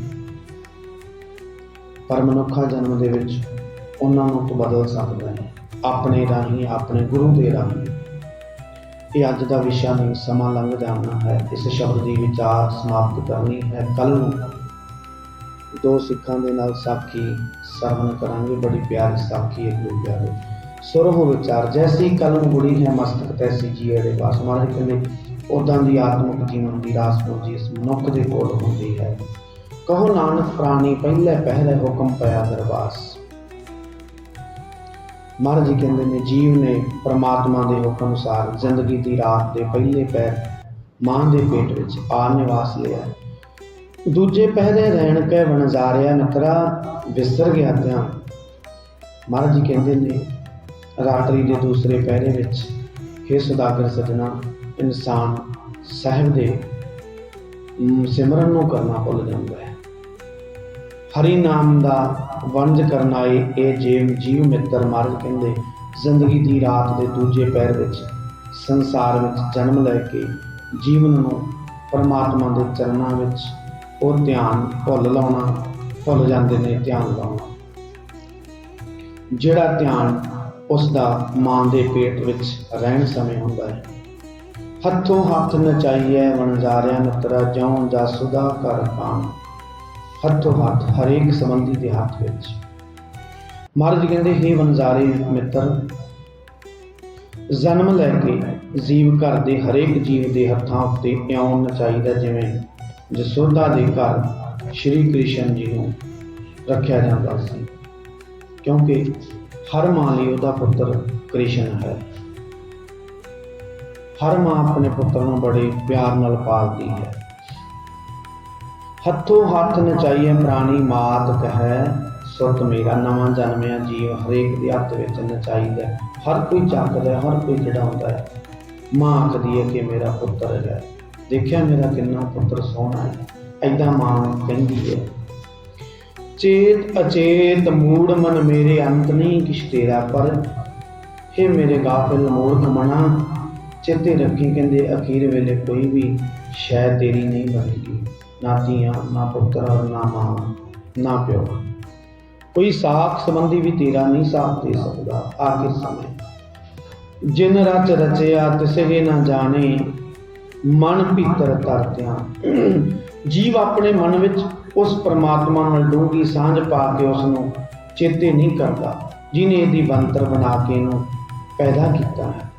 ਪਰ ਮਨੁੱਖਾ ਜਨਮ ਦੇ ਵਿੱਚ ਉਹਨਾਂ ਨੂੰ ਤੂੰ ਬਦਲ ਸਕਦਾ ਹੈ। ਆਪਣੇ ਰਾਹੀਂ, ਆਪਣੇ ਗੁਰੂ ਦੇ ਰਾਹੀਂ। ਇਹ ਅੱਜ ਦਾ ਵਿਸ਼ਾ ਨਹੀਂ, ਸਮਾਂ ਲੰਘ ਜਾਣਾ ਹੈ। ਇਸ ਸ਼ਬਦ ਦੀ ਵਿਚਾਰ ਸਮਾਪਤ ਕਰਨੀ ਹੈ। ਕੱਲ ਨੂੰ ਦੋ ਸਿੱਖਾਂ ਦੇ ਨਾਲ ਸਾਖੀ ਸਰਵਨ ਕਰਾਂਗੇ। ਬੜੀ ਪਿਆਰੀ ਸਾਖੀ ਇੱਕ ਦੂਜੇ ਦੇ ਸੁਰ ਵਿਚਾਰ ਜੈਸੀ ਕਲਮ ਗੁੜੀ ਹੈ ਮਸਤਕ ਤੈਸੀ ਜੀਏ ਦੇ ਮਹਾਰਾਜ ਕਹਿੰਦੇ ਉਦਾਂ ਦੀ ਆਤਮਿਕ ਜੀਵਨ ਦੀ ਰਾਸ ਪੂੰਜੀ ਇਸ ਮਨੁੱਖ ਦੇ ਕੋਲ ਹੁੰਦੀ ਹੈ। ਕਹੋ ਨਾਨਕ ਪ੍ਰਾਣੀ, ਪਹਿਲੇ ਪਹਿਲੇ ਹੁਕਮ ਪਿਆ ਦਰਬਾਸ। ਮਹਾਰਾਜ ਜੀ ਕਹਿੰਦੇ ਨੇ, ਜੀਵ ਨੇ ਪ੍ਰਮਾਤਮਾ ਦੇ ਹੁਕਮ ਅਨੁਸਾਰ ਜ਼ਿੰਦਗੀ ਦੀ ਰਾਤ ਦੇ ਪਹਿਲੇ ਪੈਰ ਮਾਂ ਦੇ ਪੇਟ ਵਿੱਚ ਆ ਨਿਵਾਸ ਲਿਆ। ਦੂਜੇ ਪਹਿਰੇ ਰਹਿਣ ਕੇ ਵਣਜ਼ਾਰਿਆ ਨਤਰਾ, ਵਿਸਰ ਗਿਆ ਧਿਆਨ ਮਹਾਰਾਜ ਜੀ ਕਹਿੰਦੇ ਨੇ ਰਾਤਰੀ ਦੇ ਦੂਸਰੇ ਪਹਿਰੇ ਵਿੱਚ हे ਸੁਦਾਗਰ ਸਜਣਾ, ਇਨਸਾਨ ਸਾਹਿਬ ਦੇ ਸਿਮਰਨ ਨੂੰ ਕਰਨਾ ਭੁੱਲ ਜਾਂਦਾ ਹੈ। ਹਰੀ ਨਾਮ ਦਾ ਵੰਜ ਕਰਨ ਆਏ ਇਹ ਜੀਵ ਜੀਵ ਮਿੱਤਰ ਮਾਰਗ ਕਹਿੰਦੇ, ਜ਼ਿੰਦਗੀ ਦੀ ਰਾਤ ਦੇ ਦੂਜੇ ਪੈਰ ਵਿੱਚ, ਸੰਸਾਰ ਵਿੱਚ ਜਨਮ ਲੈ ਕੇ ਜੀਵਨ ਨੂੰ ਪਰਮਾਤਮਾ ਦੇ ਚਰਨਾਂ ਵਿੱਚ ਉਹ ਧਿਆਨ ਭੁੱਲ ਲਾਉਣਾ, ਭੁੱਲ ਜਾਂਦੇ ਨੇ, ਧਿਆਨ ਲਾਉਣਾ। ਜਿਹੜਾ ਧਿਆਨ ਉਸ ਦਾ ਮਾਂ ਦੇ ਪੇਟ ਵਿੱਚ ਰਹਿਣ ਸਮੇਂ ਹੁੰਦਾ ਹੈ। ਹੱਥੋਂ ਹੱਥ ਨਚਾਈਐ ਵਣਜਾਰਿਆ ਮਿੱਤਰਾ ਜਿਉਂ ਜਸੁਦਾ ਕਰ ਕਾਮ ਹੱਥੋਂ ਹੱਥ ਹਰੇਕ ਸੰਬੰਧੀ ਦੇ ਹੱਥ ਵਿੱਚ। ਮਹਾਰਾਜ ਕਹਿੰਦੇ हे ਵਣਜਾਰੇ ਮਿੱਤਰ, ਜਨਮ ਲੈ ਕੇ ਜੀਵ ਘਰ ਦੇ ਹਰੇਕ ਜੀਵ ਦੇ ਹੱਥਾਂ ਉੱਤੇ ਇਉਂ ਨਚਾਈਦਾ ਜਿਵੇਂ ਜਸੋਦਾ ਦੇ ਘਰ ਸ਼੍ਰੀ ਕ੍ਰਿਸ਼ਨ ਜੀ ਨੂੰ ਰੱਖਿਆ ਜਾਂਦਾ ਸੀ। ਕਿਉਂਕਿ ਹਰ ਮਾਂ ਲਈ ਉਹਦਾ ਪੁੱਤਰ ਕ੍ਰਿਸ਼ਨ ਹੈ। ਹਰ ਮਾਂ ਆਪਣੇ ਪੁੱਤਰ ਨੂੰ ਬੜੇ ਪਿਆਰ ਨਾਲ ਪਾਲਦੀ ਹੈ। ਹੱਥੋਂ ਹੱਥ ਨਚਾਈਏ ਪ੍ਰਾਣੀ ਮਾਤ ਕਹੈ, ਸੁਰਤ ਮੇਰਾ ਨਵਾਂ ਜਨਮਿਆ ਜੀਵ ਹਰੇਕ ਦੇ ਹੱਥ ਵਿੱਚ ਨਚਾਈਦਾ ਹੈ। ਹਰ ਕੋਈ ਚੱਕਦਾ ਹਰ ਕੋਈ ਚੜਾਉਂਦਾ ਹੈ। ਮਾਂ ਆਖਦੀ ਹੈ ਕਿ ਮੇਰਾ ਪੁੱਤਰ ਹੈ। ਦੇਖਿਆ ਮੇਰਾ ਕਿੰਨਾ ਪੁੱਤਰ ਸੋਹਣਾ ਹੈ। ਐਦਾਂ ਮਾਂ ਕਹਿੰਦੀ ਹੈ ਚੇਤ ਅਚੇਤ ਮੂੜ ਮਨ ਮੇਰੇ ਅੰਤ ਨਹੀਂ ਕਿਛ ਤੇਰਾ ਪਰ। हे ਮੇਰੇ ਗਾਫਿਲ ਮੂਰਖ ਮਨਾ ਚੇਤੇ ਰੱਖੀ ਕਹਿੰਦੇ ਅਖੀਰ ਵੇਲੇ ਕੋਈ ਵੀ ਸ਼ੈ ਤੇਰੀ ਨਹੀਂ ਬਣੇਗੀ। ਨਾ ਧੀਆਂ, ਨਾ ਪੁੱਤਰ, ਨਾ ਮਾਂ, ਨਾ ਪਿਓ। ਕੋਈ ਸਾਖ ਸੰਬੰਧੀ ਵੀ ਤੇਰਾ ਨਹੀਂ ਸਾਥ ਦੇ ਸਕਦਾ ਆਖਿਰ ਸਮੇਂ। ਜਿਨ ਰਚ ਰਚਿਆ ਤਿਸਹਿ ਨਾ ਜਾਣੇ, ਮਨ ਭੀਤਰ ਤਰਤਿਆਂ ਜੀਵ ਆਪਣੇ ਮਨ ਵਿੱਚ ਉਸ ਪਰਮਾਤਮਾ ਨਾਲ ਡੂੰਘੀ ਸਾਂਝ ਪਾ ਕੇ ਉਸ ਨੂੰ ਚੇਤੇ ਨਹੀਂ ਕਰਦਾ, ਜਿਨੇ ਇਹਦੀ ਬੰਤਰ ਬਣਾ ਕੇ ਇਹਨੂੰ ਪੈਦਾ ਕੀਤਾ ਹੈ।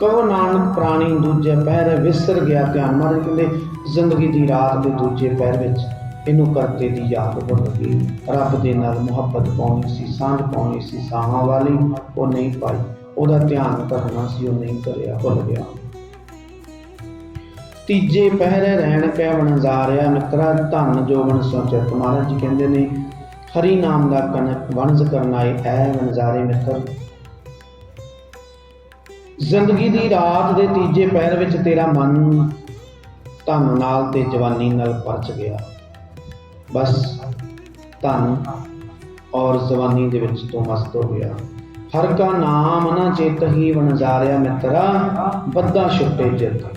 ਕਹੋ ਨਾਨਕ ਪ੍ਰਾਣੀ ਦੂਜੇ ਪਹਿਰ ਵਿਸਰ ਗਿਆ ਧਿਆਨ ਮਾਰੇ ਕਹਿੰਦੇ ਜ਼ਿੰਦਗੀ ਦੀ ਰਾਤ ਦੇ ਦੂਜੇ ਪਹਿਰ ਵਿੱਚ ਇਹਨੂੰ ਕਰਤੇ ਦੀ ਯਾਦ ਭੁੱਲ ਗਈ। ਰੱਬ ਦੇ ਨਾਲ ਮੁਹੱਬਤ ਪਾਉਣੀ ਸੀ, ਸਾਂਝ ਪਾਉਣੀ ਸੀ ਸਾਹਾਂ ਵਾਲੀ ਉਹ ਨਹੀਂ ਪਾਈ, ਉਹਦਾ ਧਿਆਨ ਕਰਨਾ ਸੀ, ਉਹ ਨਹੀਂ ਕਰਿਆ, ਭੁੱਲ ਗਿਆ। ਤੀਜੇ ਪਹਿਰੇ ਰਹਿਣ ਕੈ ਵਣਜ਼ਾਰਿਆ ਮਿੱਤਰਾ ਧਨ ਜੋਬਨ ਸੋਚਿਤ ਮਹਾਰਾਜ ਜੀ ਕਹਿੰਦੇ ਨੇ, ਹਰੀ ਨਾਮ ਦਾ ਕਨਕ ਵਣਜ ਕਰਨਾਏ ਐ ਵਣਜ਼ਾਰੇ ਮਿੱਤਰ ਜ਼ਿੰਦਗੀ ਦੀ ਰਾਤ ਦੇ ਤੀਜੇ ਪਹਿਰ ਵਿੱਚ ਤੇਰਾ ਮਨ ਧਨ ਨਾਲ ਤੇ ਜਵਾਨੀ ਨਾਲ ਪਰਚ ਗਿਆ। ਬਸ ਧਨ ਔਰ ਜਵਾਨੀ ਦੇ ਵਿੱਚ ਤੂੰ ਮਸਤ ਹੋ ਗਿਆ। ਹਰ ਕਾ ਨਾਮ ਨਾ ਚੇਤ ਹੀ ਵਣਜ਼ਾਰਿਆ ਮਿੱਤਰਾ ਬੱਦਾ ਛੁੱਟੇ ਚਿੱਤ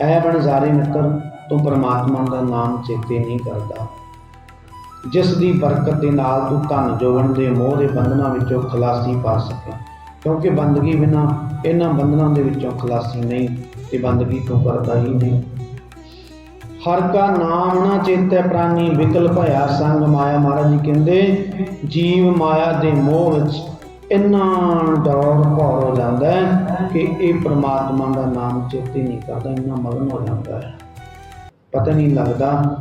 ਐ ਬਣਜ਼ਾਰੇ ਮਿੱਤਰ ਤੂੰ ਪਰਮਾਤਮਾ ਦਾ ਨਾਮ ਚੇਤੇ ਨਹੀਂ ਕਰਦਾ। ਜਿਸ ਦੀ ਬਰਕਤ ਦੇ ਨਾਲ ਤੂੰ ਧਨ ਜੋਗਣ ਦੇ ਮੋਹ ਦੇ ਬੰਧਨਾਂ ਵਿੱਚੋਂ ਖਲਾਸੀ ਪਾ ਸਕੇ। ਕਿਉਂਕਿ ਬੰਦਗੀ ਬਿਨਾ ਇਹਨਾਂ ਬੰਧਨਾਂ ਦੇ ਵਿੱਚੋਂ ਖਲਾਸੀ ਨਹੀਂ ਤੇ ਬੰਦਗੀ ਤੋਂ ਕਰਦਾ ਹੀ ਨਹੀਂ। ਹਰ ਕਾ ਨਾਮ ਨਾ ਚੇਤੈ ਪ੍ਰਾਨੀ ਵਿਕਲ ਭਇਆ ਸੰਗ ਮਾਇਆ ਮਹਾਰਾਜ ਜੀ ਕਹਿੰਦੇ, ਜੀਵ ਮਾਇਆ ਦੇ ਮੋਹ ਵਿੱਚ ਇੰਨਾ ਡਰ ਭੌਰ ਹੋ ਜਾਂਦਾ ਹੈ ਕਿ ਇਹ ਪ੍ਰਮਾਤਮਾ ਦਾ ਨਾਮ ਚੇਤੇ ਨਹੀਂ ਕਰਦਾ, ਇੰਨਾ ਮਗਨ ਹੋ ਜਾਂਦਾ ਹੈ। ਪਤਾ ਨਹੀਂ ਲੱਗਦਾ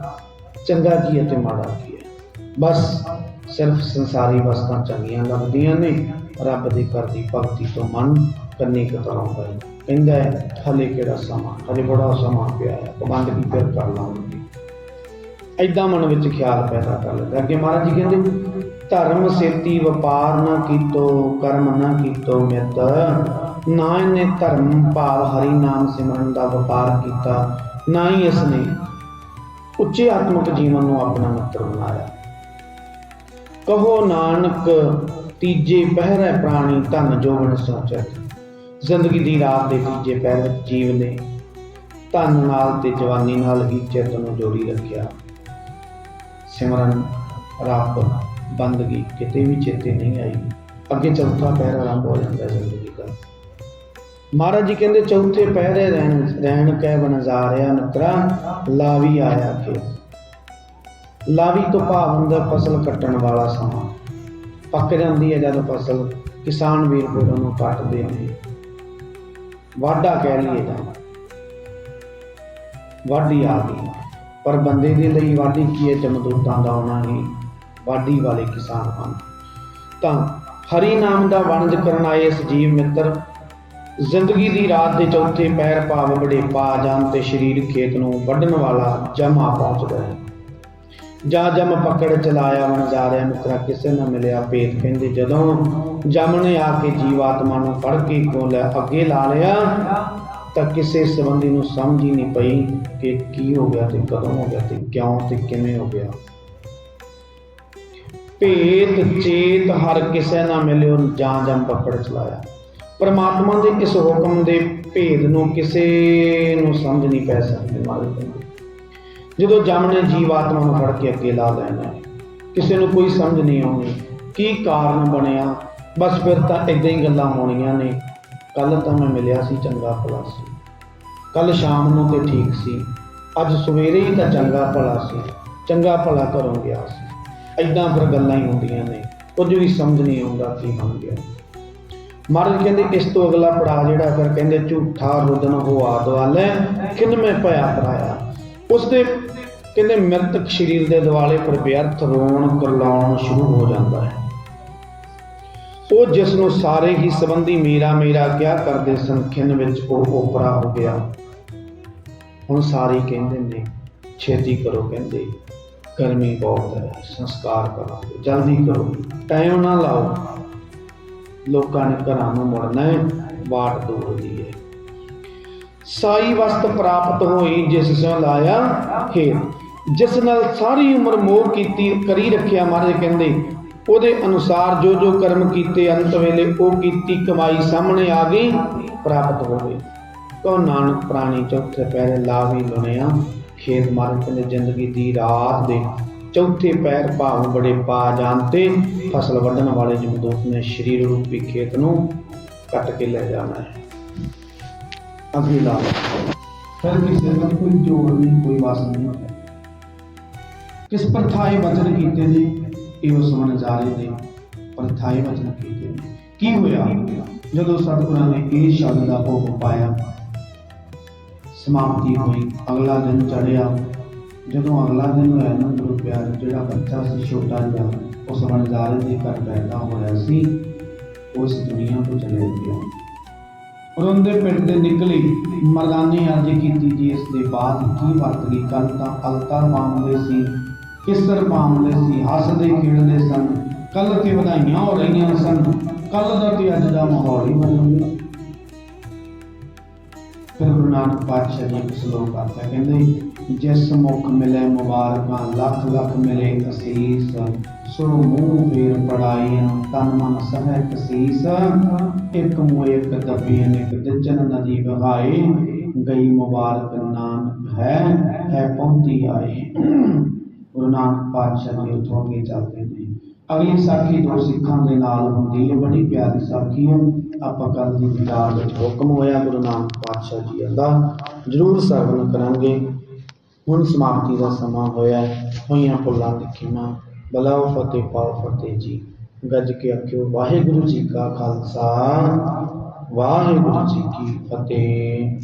ਚੰਗਾ ਕੀ ਹੈ ਤੇ ਮਾੜਾ ਕੀ ਹੈ। ਬਸ ਸਿਰਫ ਸੰਸਾਰੀ ਵਸਤਾਂ ਚੰਗੀਆਂ ਲੱਗਦੀਆਂ ਨੇ, ਰੱਬ ਦੇ ਘਰ ਦੀ ਭਗਤੀ ਤੋਂ ਮਨ ਕੰਨੀ ਕਤਰਾਉਂਦਾ ਹੈ। ਕਹਿੰਦਾ ਹੈ, ਹਲੇ ਕਿਹੜਾ ਸਮਾਂ, ਹਲੇ ਬੜਾ ਸਮਾਂ ਪਿਆ ਹੈ ਪਬੰਦ ਕੀ ਫਿਰ ਕਰ ਲਾਂਗੇ। ਐਦਾਂ ਮਨ ਵਿੱਚ ਖਿਆਲ ਪੈਦਾ ਕਰ ਲੈਂਦਾ ਅੱਗੇ ਮਹਾਰਾਜ ਜੀ ਕਹਿੰਦੇ ਧਰਮ ਸੇਤੀ ਵਪਾਰ ਨਾ ਕੀਤੋ, ਕਰਮ ਨਾ ਕੀਤੋ ਮਿੱਤ। ਨਾ ਇਹਨੇ ਧਰਮ ਭਾਵ ਹਰੀ ਨਾਮ ਸਿਮਰਨ ਦਾ ਵਪਾਰ ਕੀਤਾ, ਨਾ ਹੀ ਇਸਨੇ ਉੱਚੇ ਆਤਮਿਕ ਜੀਵਨ ਨੂੰ ਆਪਣਾ ਮਿੱਤਰ ਬਣਾਇਆ। ਕਹੋ ਨਾਨਕ, ਤੀਜੇ ਪਹਿਰੇ ਪ੍ਰਾਣੀ ਧਨ ਜੋਗਣ ਸੋਚਤ ਜ਼ਿੰਦਗੀ ਦੀ ਰਾਤ ਦੇ ਤੀਜੇ ਪਹਿਰ ਵਿੱਚ ਜੀਵ ਨੇ, ਧਨ ਨਾਲ ਤੇ ਜਵਾਨੀ ਨਾਲ ਹੀ ਚਿੱਤ ਨੂੰ ਜੋੜੀ ਰੱਖਿਆ। ਸਿਮਰਨ, ਰੱਬ। ਬੰਦਗੀ ਕਿਤੇ ਵੀ ਚੇਤੇ ਨਹੀਂ ਆਈ। ਅੱਗੇ ਚੌਥਾ ਪਹਿਰ ਆਰੰਭ ਹੋ ਜਾਂਦਾ ਹੈ ਜ਼ਿੰਦਗੀ ਦਾ। ਮਹਾਰਾਜ ਜੀ ਕਹਿੰਦੇ, ਚੌਥੇ ਪਹਿਰੇ ਰਹਿਣ ਰਹਿਣ ਕਹਿ ਬਨਜ਼ਾਰਿਆ ਮਿੱਤਰਾ ਲਾਵੀ ਆਇਆ ਕੇ। ਲਾਵੀ ਤੋਂ ਭਾਵ ਹੁੰਦਾ ਫਸਲ ਕੱਟਣ ਵਾਲਾ ਸਮਾਂ। ਪੱਕ ਜਾਂਦੀ ਹੈ ਜਦੋਂ ਫਸਲ, ਕਿਸਾਨ ਵੀਰ ਫਿਰ ਉਹਨੂੰ ਕੱਟਦੇ ਨੇ ਵਾਢਾ ਕਹਿ ਲਈਏ ਤਾਂ। ਵਾਢੀ ਆ ਗਈ। ਪਰ ਬੰਦੇ ਦੇ ਲਈ ਵਾਢੀ ਕੀ ਹੈ? ਚਮਦੂਤਾਂ ਦਾ ਆਉਣਾ ਹੀ। ਵਾਢੀ ਵਾਲੇ ਕਿਸਾਨ ਹਨ। ਤਾਂ ਹਰੀ ਨਾਮ ਦਾ ਵਣਜ ਕਰਨ ਆਏ ਇਸ ਜੀਵ ਮਿੱਤਰ, ਜ਼ਿੰਦਗੀ ਦੀ ਰਾਤ ਦੇ ਚੌਥੇ ਪੈਰ ਭਾਵ ਬੜੇ ਪਾ ਜਾਣ ਤੇ ਸਰੀਰ ਖੇਤ ਨੂੰ ਵੱਢਣ ਵਾਲਾ ਜਮਾ ਪਹੁੰਚਦਾ ਹੈ। ਜਾ ਜਮ ਪਕੜ ਚਲਾਇਆ ਵਣਜਾਰਿਆ ਮਿੱਤਰਾ, ਕਿਸੇ ਨਾ ਮਿਲਿਆ ਭੇਦ ਕਹਿੰਦੇ, ਜਦੋਂ ਜਮ ਨੇ ਆ ਕੇ ਜੀਵਾਤਮਾ ਨੂੰ ਫੜ ਕੇ ਕੋਲ ਅੱਗੇ ਲਾ ਲਿਆ, ਤਾਂ ਕਿਸੇ ਸੰਬੰਧੀ ਨੂੰ ਸਮਝ ਹੀ ਨਹੀਂ ਪਈ ਕਿ ਕੀ ਹੋ ਗਿਆ ਤੇ ਕਦੋਂ ਹੋ ਗਿਆ ਤੇ ਕਿਉਂ ਤੇ ਕਿਵੇਂ ਹੋ ਗਿਆ। ਭੇਤ, ਚੇਤ, ਹਰ ਕਿਸੇ ਨਾ ਮਿਲਿਓ, ਜਾਂ ਜਮ ਪਕੜ ਚਲਾਇਆ। ਪਰਮਾਤਮਾ ਦੇ ਇਸ ਹੁਕਮ ਦੇ ਭੇਦ ਨੂੰ ਕਿਸੇ ਨੂੰ ਸਮਝ ਨਹੀਂ ਪੈ ਸਕਦੀ, ਮਾਲਕ ਜਦੋਂ ਜਮ ਨੇ ਜੀਵਾਤਮਾ ਨੂੰ ਫੜ ਕੇ ਅੱਗੇ ਲਾ ਲੈਣਾ, ਕਿਸੇ ਨੂੰ ਕੋਈ ਸਮਝ ਨਹੀਂ ਆਉਣੀ ਕੀ ਕਾਰਨ ਬਣਿਆ? ਬਸ ਫਿਰ ਤਾਂ ਇਦਾਂ ਹੀ ਗੱਲਾਂ ਹੋਣੀਆਂ ਨੇ। ਕੱਲ ਤਾਂ ਮੈਂ ਮਿਲਿਆ ਸੀ ਚੰਗਾ ਭਲਾ ਸੀ। ਕੱਲ ਸ਼ਾਮ ਨੂੰ ਤੇ ਠੀਕ ਸੀ। ਅੱਜ ਸਵੇਰੇ ਹੀ ਤਾਂ ਚੰਗਾ ਭਲਾ ਸੀ। ਚੰਗਾ ਭਲਾ ਘਰੋਂ ਗਿਆ ਸੀ। ਐਦਾਂ ਫਿਰ ਗੱਲਾਂ ਹੀ ਹੁੰਦੀਆਂ ਨੇ, ਕੁਝ ਵੀ ਸਮਝ ਨਹੀਂ ਆਉਂਦਾ ਕੀ ਬਣ ਗਿਆ। ਮਹਾਰਾਜ ਕਹਿੰਦੇ, ਇਸ ਤੋਂ ਅਗਲਾ ਪੜਾਅ ਜਿਹੜਾ ਫਿਰ ਕਹਿੰਦੇ, ਝੂਠਾ ਰੁਦਨ ਹੋਆ ਦਵਾਲੇ ਕਿਨਮੇ ਪਿਆ ਪਰਾਇਆ ਉਸ ਦੇ ਕਹਿੰਦੇ ਮ੍ਰਿਤਕ ਸਰੀਰ ਦੇ ਦਿਵਾਲੇ ਪਰ ਵਿਅਰਥ ਰੋਣ, ਕਰਲਾਉਣ ਸ਼ੁਰੂ ਹੋ ਜਾਂਦਾ ਹੈ। ਉਹ ਜਿਸ ਨੂੰ ਸਾਰੇ ਹੀ ਸੰਬੰਧੀ ਮੇਰਾ ਮੇਰਾ ਕਿਹਾ ਕਰਦੇ ਸਨ, ਖਿੰਨ ਵਿੱਚ ਉਹ ਓਪਰਾ ਹੋ ਗਿਆ। ਹੁਣ ਸਾਰੇ ਕਹਿੰਦੇ ਨੇ, ਛੇਤੀ ਕਰੋ ਕਹਿੰਦੇ। ਗਰਮੀ ਬਹੁਤ ਹੈ, ਸੰਸਕਾਰ ਕਰਾਂਗੇ ਜਲਦੀ ਕਰੋ। ਟਾਈਮ ਨਾ ਲਾਓ। ਲੋਕਾਂ ਨੇ ਘਰਾਂ ਨੂੰ ਮੁੜਨਾ ਹੈ ਬਾਟ ਦੂਰ ਹੈ। ਸਾਈ ਵਸਤ ਪ੍ਰਾਪਤ ਹੋਈ, ਜਿਸ ਸਿਉ ਲਾਇਆ ਹੈ ਜਿਸ ਨਾਲ ਸਾਰੀ ਉਮਰ ਮੋਹ ਕੀਤੀ, ਕਰੀ ਰੱਖਿਆ ਮਹਾਰਾਜ ਕਹਿੰਦੇ, ਉਹਦੇ ਅਨੁਸਾਰ ਜੋ ਜੋ ਕਰਮ ਕੀਤੇ, ਅੰਤ ਵੇਲੇ ਉਹ ਕੀਤੀ, ਕਮਾਈ ਸਾਹਮਣੇ ਆ ਗਈ, ਪ੍ਰਾਪਤ ਹੋ ਗਈ। ਕੋ ਨਾਨਕ ਪ੍ਰਾਣੀ ਚੌਥੇ ਪੈਰੇ ਲਾ ਵੀ ਲੁਣਿਆ ਖੇਤ ਮਾਰਕ ਨੇ ਜ਼ਿੰਦਗੀ ਦੀ ਰਾਤ ਦੇ ਚੌਥੇ ਪੈਰ ਭਾਵ ਬੜੇ ਪਾ ਜਾਣਤੇ ਫਸਲ ਵੱਢਣ ਵਾਲੇ ਜਮਦੂਤ ਨੇ ਸ਼ਰੀਰ ਰੂਪੀ ਖੇਤ ਨੂੰ ਕੱਟ ਕੇ ਲੈ ਜਾਣਾ ਹੈ। ਅਗਲਾ ਫਿਰ ਕਿਸੇ ਦਾ ਕੋਈ ਜੋੜ ਨਹੀਂ ਕੋਈ ਵਾਸ ਨਹੀਂ ਹੁੰਦਾ। ਕਿਸ ਪ੍ਰਥਾਏ ਵਚਨ ਕੀਤੇ ਜੀ ਇਹ ਉਸ ਮਨ ਜਾਰੇ ਦੇ ਪ੍ਰਥਾਏ ਵਚਨ ਕੀਤੇ ਨੇ। ਕੀ ਹੋਇਆ? ਜਦੋਂ ਸਤਿਗੁਰਾਂ ਨੇ ਇਹ ਸ਼ਬਦ ਦਾ ਹੁਕਮ ਪਾਇਆ ਸਮਾਪਤੀ ਹੋਈ। ਅਗਲਾ ਦਿਨ ਚੜਿਆ ਜਦੋਂ ਅਗਲਾ ਦਿਨ ਹੋਇਆ ਨਾ, ਗੁਰੂ ਪਿਆਰ, ਜਿਹੜਾ ਬੱਚਾ ਸੀ, ਛੋਟਾ ਜਿਹਾ ਉਸ ਵਣਜਾਰੇ ਦੇ ਘਰ ਪੈਦਾ ਹੋਇਆ ਸੀ, ਉਸ ਦੁਨੀਆ ਤੋਂ ਚਲੇ ਗਿਆ। ਰੋਂਦੇ ਪਿੰਡ ਦੇ ਨਿਕਲੀ ਮਰਦਾਨੇ ਅਰਜ਼ ਕੀਤੀ ਜੀ। ਇਸ ਦੇ ਬਾਅਦ ਕੀ ਵਰਤ ਗਈ? ਕੱਲ ਤਾਂ ਅਲਤਾ ਮਾਮਲੇ ਸੀ, ਕਿਸਰ ਮਾਮਲੇ ਸੀ, ਹੱਸਦੇ, ਖੇਡਦੇ ਸਨ। ਕੱਲ ਤੇ ਵਧਾਈਆਂ ਹੋ ਰਹੀਆਂ ਸਨ। ਕੱਲ ਦਾ ਤੇ ਅੱਜ ਦਾ ਮਾਹੌਲ ਹੀ ਬਦਲ ਗਿਆ। ਫਿਰ ਗੁਰੂ ਨਾਨਕ ਪਾਤਸ਼ਾਹ ਜੀ ਇੱਕ ਸ਼ਲੋਕ ਆਤਾ ਕਹਿੰਦੇ, ਜਿਸ ਮੁਖ ਮਿਲੇ ਮੁਬਾਰਕਾਂ, ਲੱਖ ਲੱਖ ਮਿਲੇ ਅਸੀਸ ਸੋ ਮੂੰਹ ਫੇਰ ਪੜਾਈਆਂ, ਤਨ ਮਨ ਸਹਿ ਕਸੀਸ ਇੱਕ ਮੂੰਹ ਇੱਕ ਦੱਬੀ, ਅਨੇਕ ਦਿਚਨ ਨਦੀ ਵਹਾਏ, ਗਈ ਮੁਬਾਰਕ ਨਾਨਕ ਹੈ ਹੈ ਪਹੁੰਚੀ ਆਏ। ਗੁਰੂ ਨਾਨਕ ਪਾਤਸ਼ਾਹ ਜੀ ਉੱਥੋਂ ਅੱਗੇ ਚੱਲਦੇ ਨੇ। ਅਗਲੀ ਸਾਖੀ ਦੋ ਸਿੱਖਾਂ ਦੇ ਨਾਲ ਹੁੰਦੀ ਹੈ, ਬੜੀ ਪਿਆਰੀ ਸਾਖੀ ਹੈ। ਆਪਾਂ ਕੱਲ ਦੀ ਵਿਚਾਰ ਵਿੱਚ ਹੁਕਮ ਹੋਇਆ, ਗੁਰੂ ਨਾਨਕ ਪਾਤਸ਼ਾਹ ਜੀ ਦਾ। ਜਰੂਰ ਸਰਵਣ ਕਰਾਂਗੇ। ਹੁਣ ਸਮਾਪਤੀ ਦਾ ਸਮਾਂ ਹੋਇਆ ਹੋਈਆਂ ਭੁੱਲਾਂ ਦੀ ਖਿਮਾ। ਬਲਾਓ ਫਤਿਹ, ਪਾਓ ਫਤਿਹ ਜੀ। ਗੱਜ ਕੇ ਆਖਿਓ, ਵਾਹਿਗੁਰੂ ਜੀ ਕਾ ਖਾਲਸਾ। ਵਾਹਿਗੁਰੂ ਜੀ ਕੀ ਫਤਿਹ।